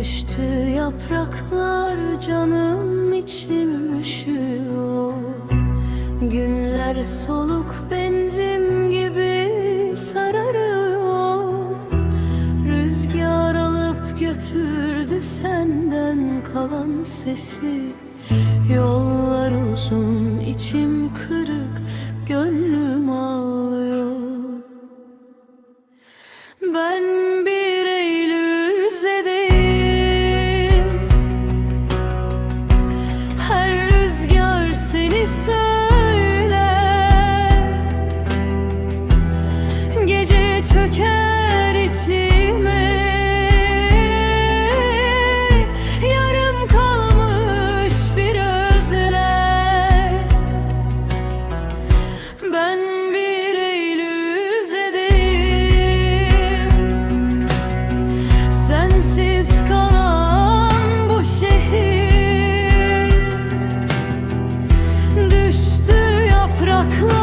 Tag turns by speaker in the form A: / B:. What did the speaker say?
A: düştü yapraklar canım içim üşüyor. Günler soluk benzin gibi sararıyor. Rüzgar alıp götürdü senden kalan sesi. Yollar uzun içim çöker içime. Yarım kalmış bir özlem Ben bir Eylül üzedim Sensiz kalan bu şehir. Düştü yapraklar.